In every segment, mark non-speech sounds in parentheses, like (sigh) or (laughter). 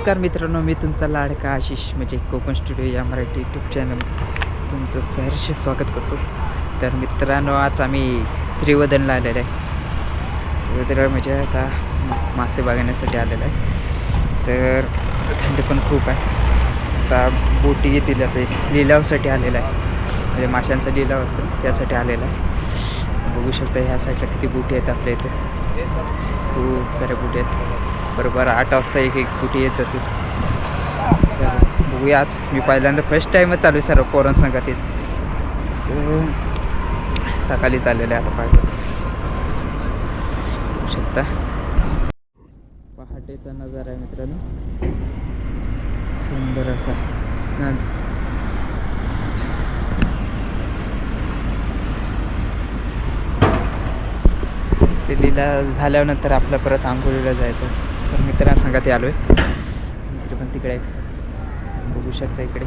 नमस्कार मित्रांनो मी तुमचा लाडका आशिष म्हणजे कोकण स्टुडिओ या मराठी यूट्यूब चॅनल तुमचं सहर्ष स्वागत करतो. तर मित्रांनो आज आम्ही श्रीवदनला आलेलो आहे. श्रीवदनला म्हणजे आता मासे बघण्यासाठी आलेलो आहे. तर थंडी पण खूप आहे. आता बोटी येतील आता लिलावसाठी आलेला आहे. म्हणजे माशांचा लिलाव असेल त्यासाठी आलेला आहे. बघू शकता ह्या साईडला किती बोटी आहेत आपल्या इथे. खूप साऱ्या बोटी आहेत. बरोबर आठ वाजता एक एक कुठे येत जातील तर बघूया आज. मी पहिल्यांदा फर्स्ट टाईमच चालू आहे सर्व पोरां संघातीच तर सकाळी चाललेलं आहे आता पाहिजे शकता. पहाटेचा नजारा आहे मित्रांनो. सुंदर असा. न- झाल्यानंतर आपलं परत आंघोळीला जायचं. मित्रांना सांगा ते आलो आहे. मित्र पण तिकडे आहेत. बघू शकता इकडे.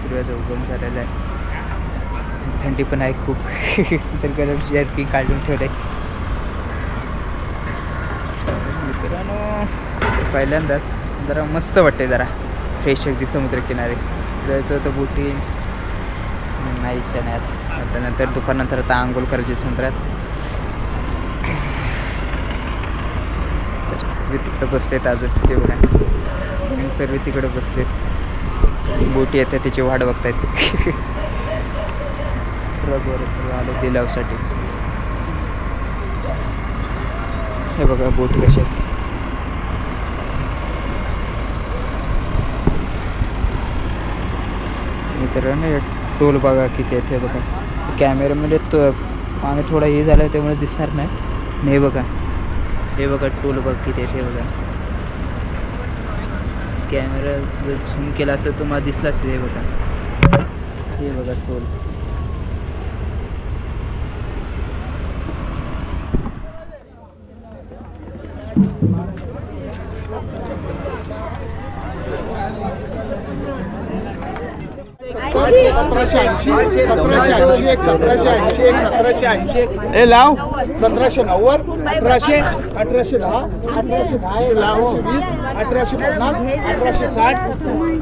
सूर्याचा उगम झालेला आहे. थंडी पण आहे खूप. (laughs) तर गरम जर्की काढून ठेवलं आहे मित्रांनो पहिल्यांदाच जरा मस्त वाटते जरा. फ्रेश अगदी समुद्रकिनारे. जायचं होतं बोटी नाही इच्छा नाही. आता नंतर दुपारनंतर आता आंघोळ करायची समुद्रात. तर तिकडं तिकडे बसलेत अजून. ते बघा. सर्व तिकडं बसलेत. बोटी येतात त्याची वाट बघतायत. बरोबर आलं दिलावसाठी हे बघा बोटी कशा आहेत. मित्रांनो टोल बघा किती आहेत हे बघा. कॅमेरामध्ये तो पाणी थोडा हे झालं त्यामुळे दिसणार नाही नाही. हे बघा. हे बघा टोल बघ किती ते बघा. कॅमेरा जर झूम केला असं तुम्हाला दिसला असेल हे बघा. हे बघा टोल सतराशे ऐंशी सतराशे ऐंशी एक सतराशे ऐंशी एक सतराशे ऐंशी. एक ए लाव. सतराशे नव्वद अठराशे अठराशे दहा अठराशे दहा एक अठराशे वीस अठराशे पन्नास अठराशे साठ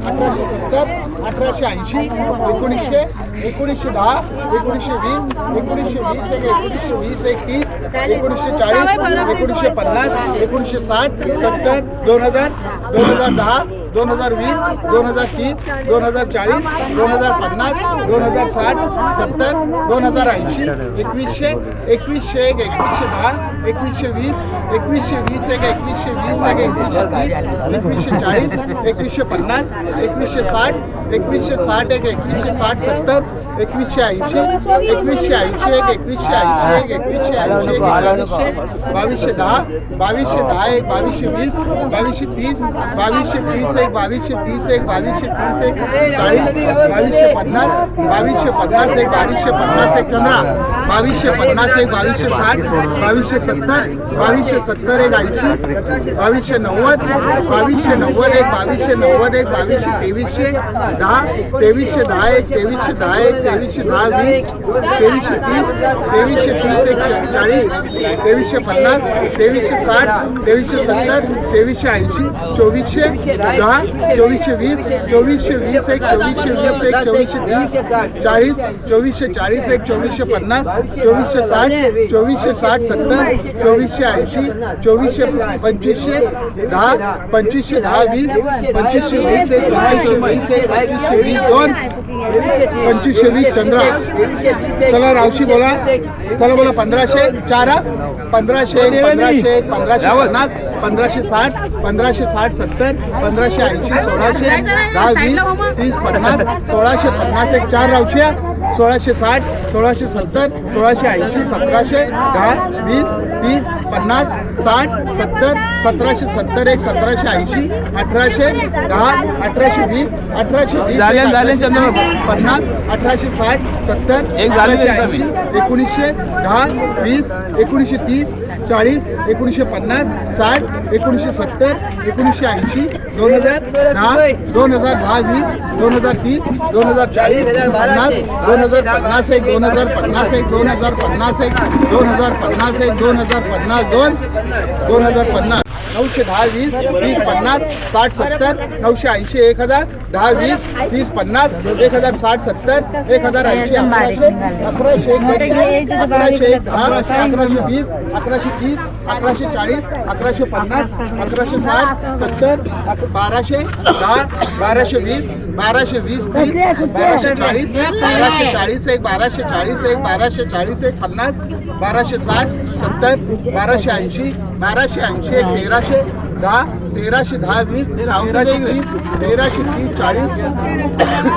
अठराशे सत्तर अठराशे ऐंशी एकोणीसशे एकोणीसशे दहा एकोणीसशे वीस एकोणीसशे वीस एक एकोणीसशे वीस एक तीस एकोणीसशे चाळीस एकोणीसशे पन्नास एकोणीसशे साठ सत्तर दोन हजार दोन हजार दहा दोन हजार वीस दोन हजार तीस दोन हजार चाळीस दोन हजार पन्नास दोन हजार साठ सत्तर दोन हजार ऐंशी एकवीसशे एकवीसशे एक एकवीसशे दहा एकवीसशे वीस एकवीसशे वीस एक एकवीसशे वीस एक एकवीसशे तीस एकवीसशे चाळीस एकवीसशे पन्नास एकवीसशे साठ एकवीसशे साठ एक एकवीसशे साठ सत्तर एकवीसशे ऐंशी एकवीसशे ऐंशी एक एकवीसशे ऐंशी एक एकवीसशे ऐंशी एक बावीसशे बावीसशे दहा बावीसशे दहा एक बावीसशे वीस बावीसशे तीस बावीसशे तीस एक बावीसशे तीस एक बावीसशे तीस एक चाळीस बावीसशे पन्नास बावीसशे पन्नास एक बावीसशे पन्नास एक चंद्रा बावीसशे पन्नास एक बावीसशे साठ बावीसशे सत्तर बावीसशे सत्तर एक ऐंशी बावीसशे नव्वद बावीसशे नव्वद एक बावीसशे नव्वद एक बावीसशे तेवीसशे दहा, तेवीसशे दहा एक, तेवीसशे दहा एक, तेवीसशे दहा वीस, तेवीसशे तीस तेवीसशे तीस एक, चाळीस, तेवीसशे पन्नास, तेवीसशे साठ, तेवीसशे सत्तर, तेवीसशे ऐंशी, चोवीसशे दहा, चोवीसशे वीस चोवीसशे वीस एक, चोवीसशे वीस एक, चोवीसशे तीस, चाळीस, चोवीसशे चाळीस एक, चोवीसशे पन्नास, चोवीसशे साठ चोवीसशे साठ सत्तर, चोवीसशे ऐंशी, चोवीसशे पंचवीसशे दहा पंचवीसशे दहा वीस, पंचवीसशे वीस एक पंचवीसशे वीस एक दोन पंचवीसशे वीस चंद्रा. चला रावशी बोला. चला बोला पंधराशे चार पंधराशे एक पंधराशे एक पंधराशे पन्नास पंधराशे साठ पंधराशे साठ सत्तर पंधराशे ऐंशी सोळाशे दहा वीस तीस पन्नास सोळाशे पन्नास एक चार रावशे सोळाशे साठ सोळाशे सत्तर सोळाशे ऐंशी सतराशे दहा वीस तीस पन्नास साठ सत्तर सतराशे सत्तर एक सतराशे ऐंशी अठराशे दहा अठराशे वीस अठराशे वीस. पन्नास अठराशे साठ सत्तर एक ऐंशी एकोणीसशे दहा वीस एकोणीसशे तीस चाळीस एकोणीसशे पन्नास साठ एकोणीसशे सत्तर एकोणीसशे ऐंशी दोन हजार दहा दोन हजार दहा वीस दोन हजार तीस दोन हजार चाळीस पन्नास दोन हजार पन्नास एक दोन हजार पन्नास एक दोन हजार पन्नास एक दोन हजार पन्नास एक दोन हजार पन्नास दोन दोन हजार पन्नास नऊशे दहा वीस वीस पन्नास साठ सत्तर नऊशे ऐंशी एक हजार दहा वीस तीस पन्नास एक हजार साठ सत्तर एक हजार ऐंशी अकराशे अकराशे एक अकराशे एक दहा अकराशे वीस अकराशे तीस अकराशे चाळीस अकराशे पन्नास अकराशे साठ सत्तर बाराशे दहा बाराशे वीस बाराशे वीस तीस बाराशे चाळीस बाराशे चाळीस एक बाराशे चाळीस एक बाराशे चाळीस एक पन्नास बाराशे साठ सत्तर बाराशे ऐंशी बाराशे ऐंशी एक तेराशे दहा तेराशे दहा वीस तेराशे तीस तेराशे तीस चाळीस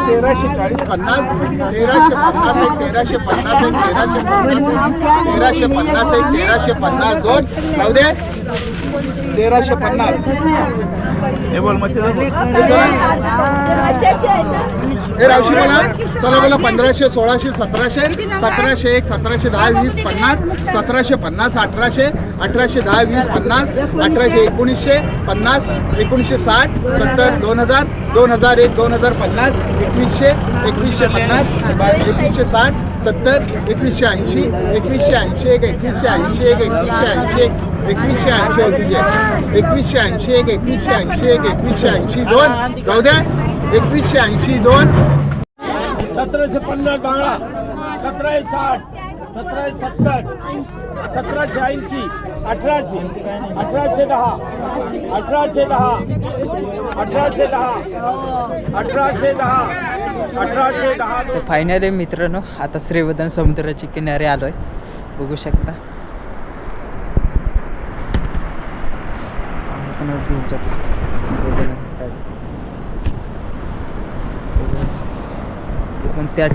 तेराशे चाळीस पन्नास तेराशे पन्नास एक तेराशे पन्नास एक तेराशे पन्नास तेराशे पन्नास एक तेराशे पन्नास दोन. जाऊ दे. तेराशे पन्नास. हे रावशी बोला चला बोला पंधराशे सोळाशे सतराशे सतराशे एक सतराशे दहा वीस पन्नास सतराशे पन्नास अठराशे अठराशे दहा वीस पन्नास अठराशे एकोणीसशे पन्नास एकोणीसशे साठ सत्तर दोन हजार दोन हजार एक दोन हजार पन्नास एकवीसशे एकवीसशे पन्नास एकवीसशे साठ सत्तर एकवीसशे ऐंशी एकवीसशे ऐंशी एक एकवीसशे ऐंशी एक एकवीसशे ऐंशी एक. एकवीसशे ऐंशी आहे तुझे एकवीसशे ऐंशी एक एकवीसशे ऐंशी एक एकवीसशे ऐंशी दोन. जाऊ दे एकवीसशे ऐंशी दोन. सतराशे पन्नास बांगडा सतराशे साठ. सतराशे सत्तर. सतराशे ऐंशी. अठराशे. अठराशे दहा. अठराशे दहा. अठराशे दहा. अठराशे दहा. अठराशे दहा. फायनली मित्रांनो. आता श्रीवर्धन समुद्राच्या किनारे आलो आहे बघू शकता. पण अगदी ह्याच्यात काय. पण त्या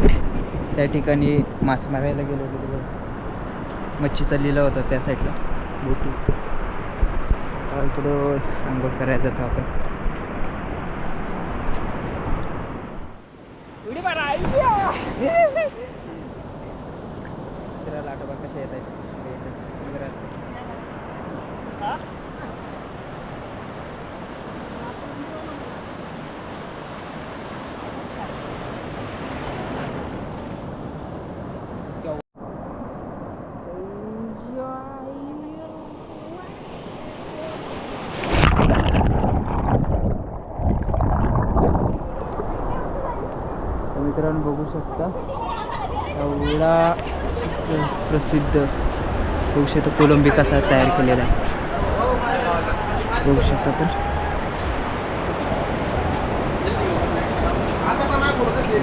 त्या ठिकाणी मास मारायला गेलो होतो तिकडं मच्छीचा लिला होता त्या साईडला. बोटी. इकडं आंघोळ करायला जातो आपण. फिरायला आठवबा कशा येत आहेत समुद्रात तर मित्रांनो बघू शकता. एवढा प्रसिद्ध बघू शकता कोलंबी कसा तयार केलेला आहे. बघू शकता पण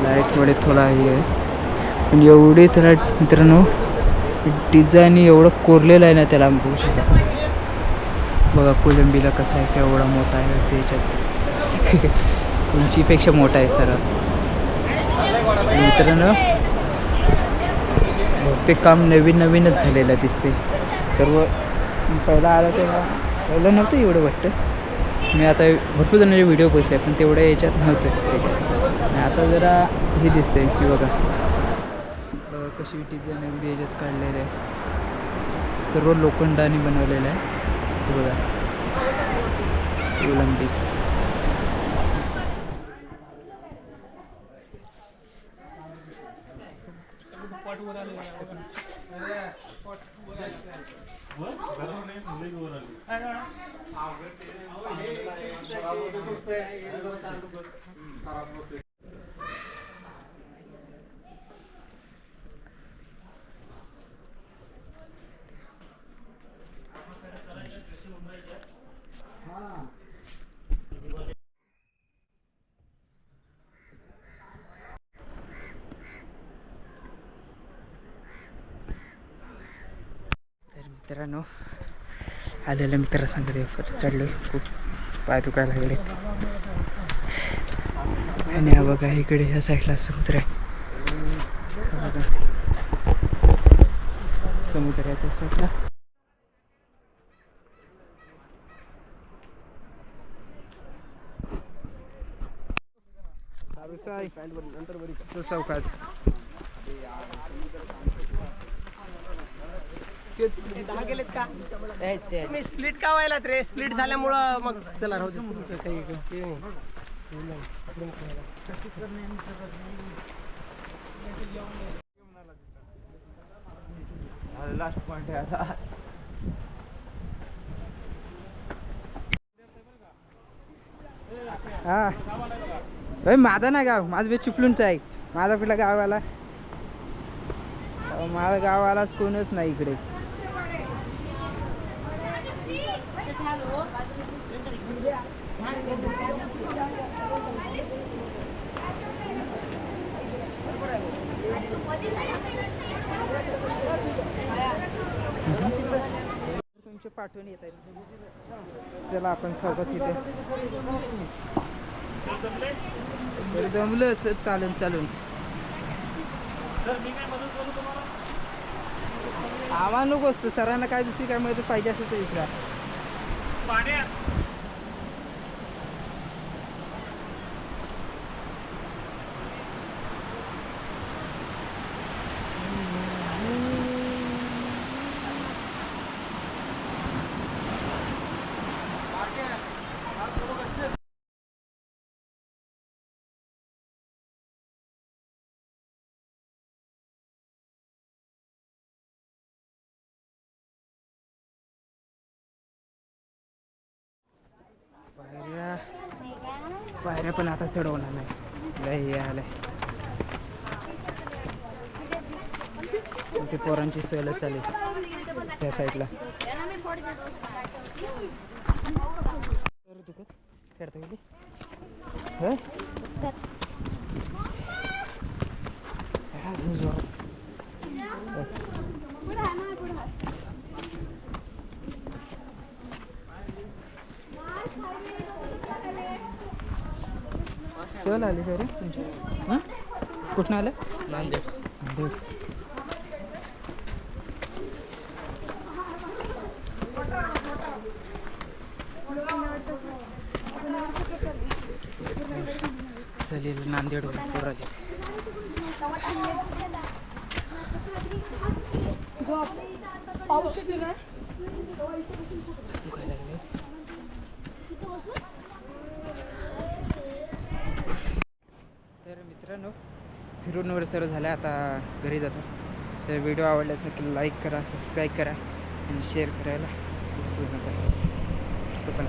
लाईटमुळे थोडा हे आहे. पण एवढे त्याला मित्रांनो डिझाईन एवढं कोरलेलं आहे ना त्याला बघू शकता. बघा कोलंबीला कसा आहे केवढा मोठा आहे त्याच्यात. (laughs) उंचीपेक्षा मोठा आहे सर मित्रांनो ते काम नवीन नवीनच झालेलं दिसते सर्व पहिला आलं तेव्हा पहिलं नव्हतं एवढं वाटतं. मी आता भरपूर जणांचे व्हिडिओ बघितले पण तेवढ्या याच्यात नव्हतं. आणि आता जरा हे दिसते की बघा. कशी डिझाईन अगदी याच्यात काढलेलं आहे. सर्व लोखंडाने बनवलेलं आहे. बघा. कोलंबी तर मित्रांनो आलेल्या मित्रा सांगत चढलो खूप पाय दुखायला लागले आणि हा बघा इकडे ह्या साईडला समुद्र आहे. हा. समुद्र आहे त्या साईडला. तुम्ही स्प्लिट का व्हायला रे? स्प्लिट झाल्यामुळं मग चला राहू दे. तुमचं काही हे नाही. लास्ट पॉइंट आहे आता. हा. भाई माझा नाही गाव. माझं बे चिपळूणचं आहे. माझा कुठला गावाला अहो, माझा गावालाच कोणच नाही इकडे. तुमचे पाठवून येत आहेत. त्याला आपण चौकस इथे. जमलंच चालून चालून. आम्हाला नको सरांना काय दुसरी काय मदत पाहिजे असेल तर विचारा. पाण्यात पायऱ्या पण आता चढवणार नाही लय हे आलंय ते पोरांची सहलच चालू त्या साईडला बरं दुखत चढता गेली सहल आली का रे तुमची? हां? कुठनं आलं? नांदेड. नांदेड. सहलीला नांदेडवरून पोर आले पाऊस दिलाय दुखायला लागले तर मित्रांनो फिरून वगैरे सर्व झालं. आता घरी जातो. तर व्हिडिओ आवडल्यास नक्की लाईक करा सबस्क्राईब करा आणि शेअर करायला विसरू नका. तो पण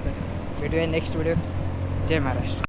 भेटूया नेक्स्ट व्हिडिओ. जय महाराष्ट्र.